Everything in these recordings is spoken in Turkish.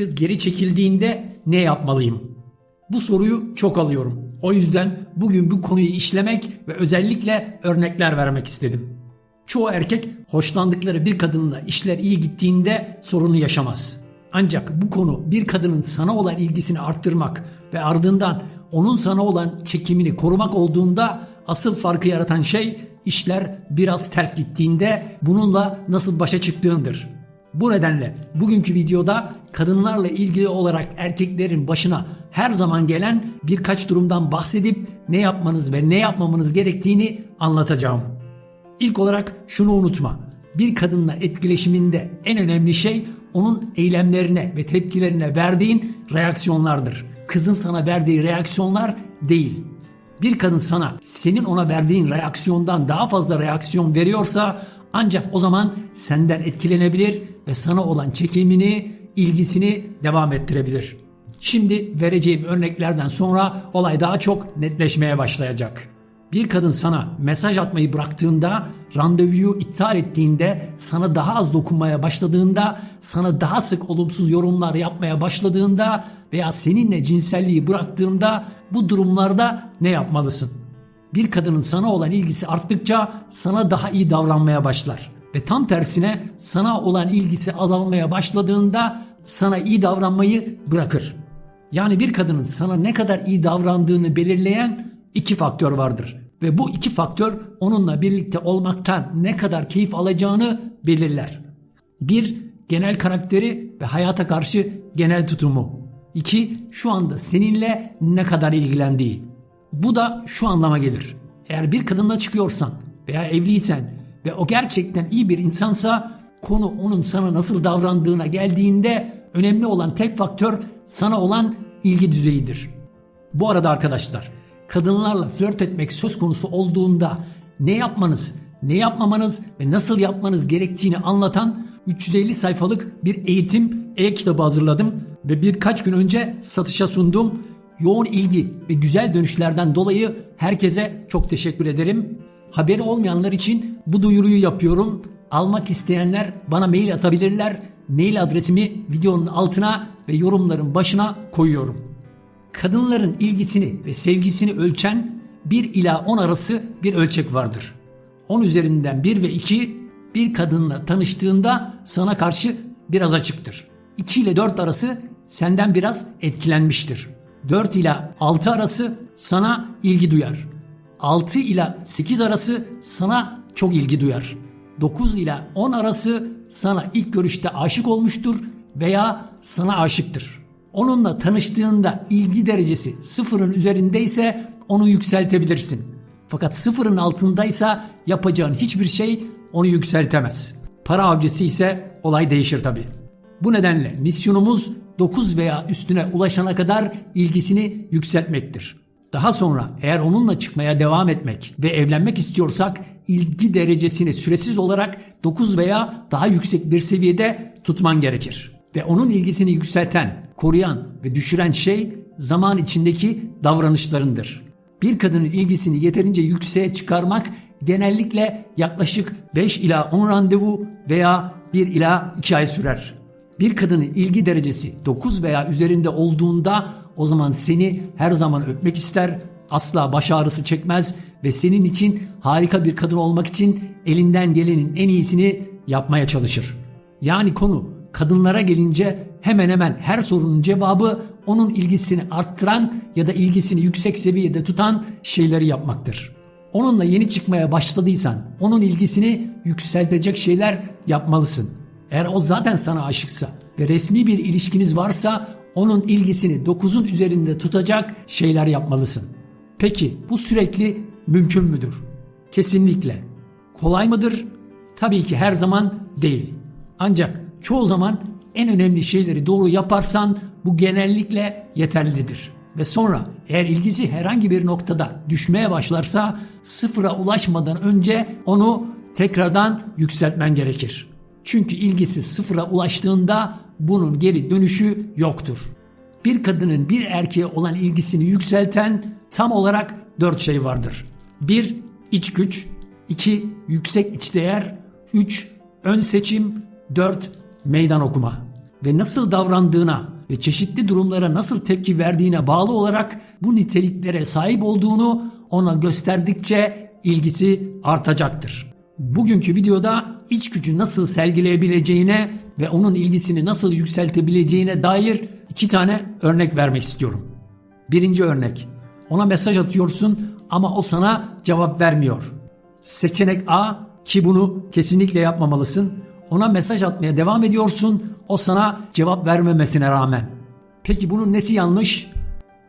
Kız geri çekildiğinde ne yapmalıyım? Bu soruyu çok alıyorum. O yüzden bugün bu konuyu işlemek ve özellikle örnekler vermek istedim. Çoğu erkek hoşlandıkları bir kadınla işler iyi gittiğinde sorunu yaşamaz. Ancak bu konu bir kadının sana olan ilgisini arttırmak ve ardından onun sana olan çekimini korumak olduğunda asıl farkı yaratan şey işler biraz ters gittiğinde bununla nasıl başa çıktığındır. Bu nedenle bugünkü videoda kadınlarla ilgili olarak erkeklerin başına her zaman gelen birkaç durumdan bahsedip ne yapmanız ve ne yapmamanız gerektiğini anlatacağım. İlk olarak şunu unutma. Bir kadınla etkileşiminde en önemli şey onun eylemlerine ve tepkilerine verdiğin reaksiyonlardır. Kızın sana verdiği reaksiyonlar değil. Bir kadın sana senin ona verdiğin reaksiyondan daha fazla reaksiyon veriyorsa ancak o zaman senden etkilenebilir ve sana olan çekimini, ilgisini devam ettirebilir. Şimdi vereceğim örneklerden sonra olay daha çok netleşmeye başlayacak. Bir kadın sana mesaj atmayı bıraktığında, randevuyu iptal ettiğinde, sana daha az dokunmaya başladığında, sana daha sık olumsuz yorumlar yapmaya başladığında veya seninle cinselliği bıraktığında bu durumlarda ne yapmalısın? Bir kadının sana olan ilgisi arttıkça sana daha iyi davranmaya başlar. Ve tam tersine sana olan ilgisi azalmaya başladığında sana iyi davranmayı bırakır. Yani bir kadının sana ne kadar iyi davrandığını belirleyen iki faktör vardır. Ve bu iki faktör onunla birlikte olmaktan ne kadar keyif alacağını belirler. Bir, genel karakteri ve hayata karşı genel tutumu. İki, şu anda seninle ne kadar ilgilendiği. Bu da şu anlama gelir. Eğer bir kadınla çıkıyorsan veya evliysen ve o gerçekten iyi bir insansa konu onun sana nasıl davrandığına geldiğinde önemli olan tek faktör sana olan ilgi düzeyidir. Bu arada arkadaşlar kadınlarla flört etmek söz konusu olduğunda ne yapmanız, ne yapmamanız ve nasıl yapmanız gerektiğini anlatan 350 sayfalık bir eğitim e-kitabı hazırladım ve birkaç gün önce satışa sundum. Yoğun ilgi ve güzel dönüşlerden dolayı herkese çok teşekkür ederim. Haberi olmayanlar için bu duyuruyu yapıyorum. Almak isteyenler bana mail atabilirler. Mail adresimi videonun altına ve yorumların başına koyuyorum. Kadınların ilgisini ve sevgisini ölçen 1 ila 10 arası bir ölçek vardır. 10 üzerinden 1 ve 2 bir kadınla tanıştığında sana karşı biraz açıktır. 2 ile 4 arası senden biraz etkilenmiştir. 4 ila 6 arası sana ilgi duyar. 6 ila 8 arası sana çok ilgi duyar. 9 ila 10 arası sana ilk görüşte aşık olmuştur veya sana aşıktır. Onunla tanıştığında ilgi derecesi sıfırın üzerindeyse onu yükseltebilirsin. Fakat sıfırın altındaysa yapacağın hiçbir şey onu yükseltemez. Para avcısı ise olay değişir tabi. Bu nedenle misyonumuz 9 veya üstüne ulaşana kadar ilgisini yükseltmektir. Daha sonra eğer onunla çıkmaya devam etmek ve evlenmek istiyorsak ilgi derecesini süresiz olarak 9 veya daha yüksek bir seviyede tutman gerekir. Ve onun ilgisini yükselten, koruyan ve düşüren şey zaman içindeki davranışlarındır. Bir kadının ilgisini yeterince yükseğe çıkarmak genellikle yaklaşık 5 ila 10 randevu veya 1 ila 2 ay sürer. Bir kadının ilgi derecesi 9 veya üzerinde olduğunda o zaman seni her zaman öpmek ister, asla baş ağrısı çekmez ve senin için harika bir kadın olmak için elinden gelenin en iyisini yapmaya çalışır. Yani konu kadınlara gelince hemen hemen her sorunun cevabı onun ilgisini arttıran ya da ilgisini yüksek seviyede tutan şeyleri yapmaktır. Onunla yeni çıkmaya başladıysan onun ilgisini yükseltecek şeyler yapmalısın. Eğer o zaten sana aşıksa ve resmi bir ilişkiniz varsa onun ilgisini 9'un üzerinde tutacak şeyler yapmalısın. Peki bu sürekli mümkün müdür? Kesinlikle. Kolay mıdır? Tabii ki her zaman değil. Ancak çoğu zaman en önemli şeyleri doğru yaparsan bu genellikle yeterlidir. Ve sonra eğer ilgisi herhangi bir noktada düşmeye başlarsa sıfıra ulaşmadan önce onu tekrardan yükseltmen gerekir. Çünkü ilgisi sıfıra ulaştığında bunun geri dönüşü yoktur. Bir kadının bir erkeğe olan ilgisini yükselten tam olarak dört şey vardır. 1. iç güç 2. Yüksek iç değer 3. Ön seçim 4. Meydan okuma. ve nasıl davrandığına ve çeşitli durumlara nasıl tepki verdiğine bağlı olarak bu niteliklere sahip olduğunu ona gösterdikçe ilgisi artacaktır. Bugünkü videoda iç gücü nasıl sergileyebileceğine ve onun ilgisini nasıl yükseltebileceğine dair iki tane örnek vermek istiyorum. Birinci örnek. Ona mesaj atıyorsun ama o sana cevap vermiyor. Seçenek A ki bunu kesinlikle yapmamalısın. Ona mesaj atmaya devam ediyorsun. O sana cevap vermemesine rağmen. Peki bunun nesi yanlış?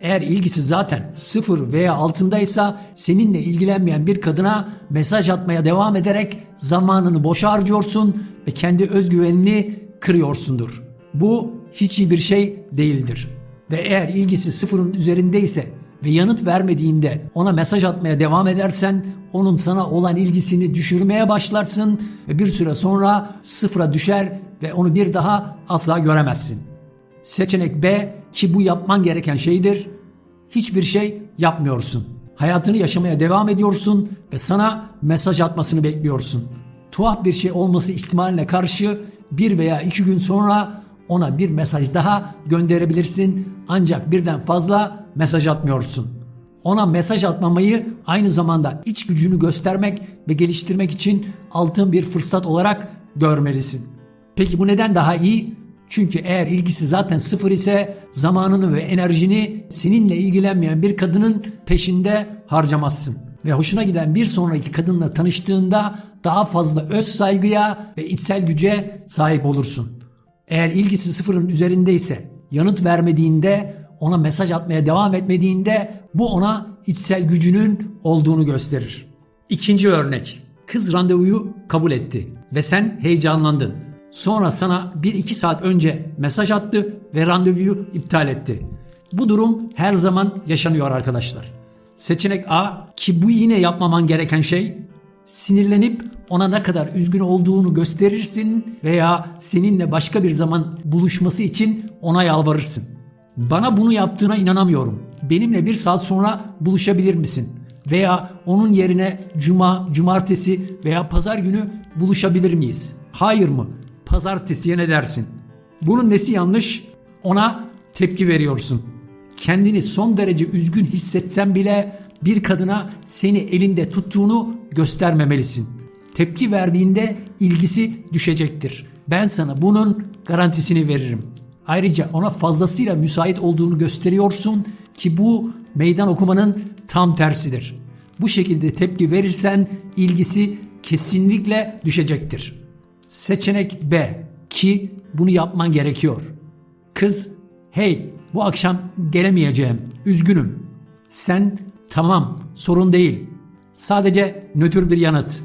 Eğer ilgisi zaten sıfır veya altındaysa seninle ilgilenmeyen bir kadına mesaj atmaya devam ederek zamanını boşa harcıyorsun ve kendi özgüvenini kırıyorsundur. Bu hiç iyi bir şey değildir. Ve eğer ilgisi sıfırın üzerindeyse ve yanıt vermediğinde ona mesaj atmaya devam edersen onun sana olan ilgisini düşürmeye başlarsın ve bir süre sonra sıfıra düşer ve onu bir daha asla göremezsin. Seçenek B ki bu yapman gereken şeydir. Hiçbir şey yapmıyorsun. Hayatını yaşamaya devam ediyorsun ve sana mesaj atmasını bekliyorsun. Tuhaf bir şey olması ihtimaline karşı bir veya iki gün sonra ona bir mesaj daha gönderebilirsin ancak birden fazla mesaj atmıyorsun. Ona mesaj atmamayı aynı zamanda iç gücünü göstermek ve geliştirmek için altın bir fırsat olarak görmelisin. Peki bu neden daha iyi? Çünkü eğer ilgisi zaten sıfır ise zamanını ve enerjini seninle ilgilenmeyen bir kadının peşinde harcamazsın. Ve hoşuna giden bir sonraki kadınla tanıştığında daha fazla öz saygıya ve içsel güce sahip olursun. Eğer ilgisi sıfırın üzerindeyse, yanıt vermediğinde, ona mesaj atmaya devam etmediğinde bu ona içsel gücünün olduğunu gösterir. İkinci örnek. Kız randevuyu kabul etti ve sen heyecanlandın. Sonra sana 1-2 saat önce mesaj attı ve randevuyu iptal etti. Bu durum her zaman yaşanıyor arkadaşlar. Seçenek A ki bu yine yapmaman gereken şey sinirlenip ona ne kadar üzgün olduğunu gösterirsin veya seninle başka bir zaman buluşması için ona yalvarırsın. Bana bunu yaptığına inanamıyorum. Benimle bir saat sonra buluşabilir misin? Veya onun yerine cuma, cumartesi veya pazar günü buluşabilir miyiz? Hayır mı? Pazartesiye ne dersin? Bunun nesi yanlış? Ona tepki veriyorsun. Kendini son derece üzgün hissetsen bile bir kadına seni elinde tuttuğunu göstermemelisin. Tepki verdiğinde ilgisi düşecektir. Ben sana bunun garantisini veririm. Ayrıca ona fazlasıyla müsait olduğunu gösteriyorsun ki bu meydan okumanın tam tersidir. Bu şekilde tepki verirsen ilgisi kesinlikle düşecektir. Seçenek B ki bunu yapman gerekiyor. Kız, hey bu akşam gelemeyeceğim, üzgünüm. Sen, tamam sorun değil. Sadece nötr bir yanıt.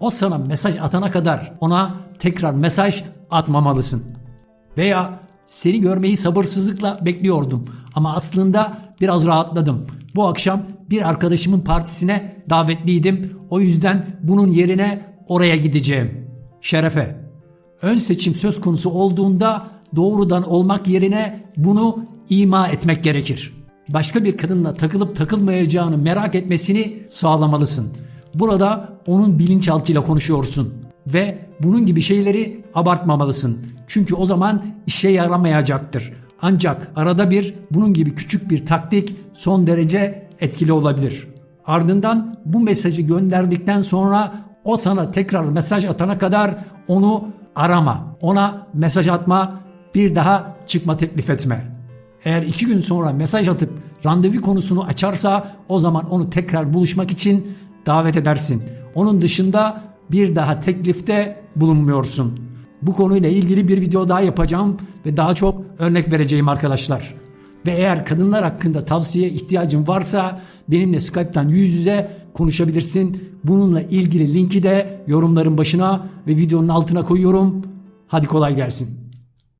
O sana mesaj atana kadar ona tekrar mesaj atmamalısın. Veya seni görmeyi sabırsızlıkla bekliyordum ama aslında biraz rahatladım. Bu akşam bir arkadaşımın partisine davetliydim. O yüzden bunun yerine oraya gideceğim. Şerefe. Ön seçim söz konusu olduğunda doğrudan olmak yerine bunu ima etmek gerekir. Başka bir kadınla takılıp takılmayacağını merak etmesini sağlamalısın. Burada onun bilinçaltıyla konuşuyorsun ve bunun gibi şeyleri abartmamalısın. Çünkü o zaman işe yaramayacaktır. Ancak arada bir bunun gibi küçük bir taktik son derece etkili olabilir. Ardından bu mesajı gönderdikten sonra o sana tekrar mesaj atana kadar onu arama. Ona mesaj atma, bir daha çıkma teklif etme. Eğer iki gün sonra mesaj atıp randevu konusunu açarsa o zaman onu tekrar buluşmak için davet edersin. Onun dışında bir daha teklifte bulunmuyorsun. Bu konuyla ilgili bir video daha yapacağım ve daha çok örnek vereceğim arkadaşlar. Ve eğer kadınlar hakkında tavsiye ihtiyacın varsa benimle Skype'tan yüz yüze konuşabilirsin. Bununla ilgili linki de yorumların başına ve videonun altına koyuyorum. Hadi kolay gelsin.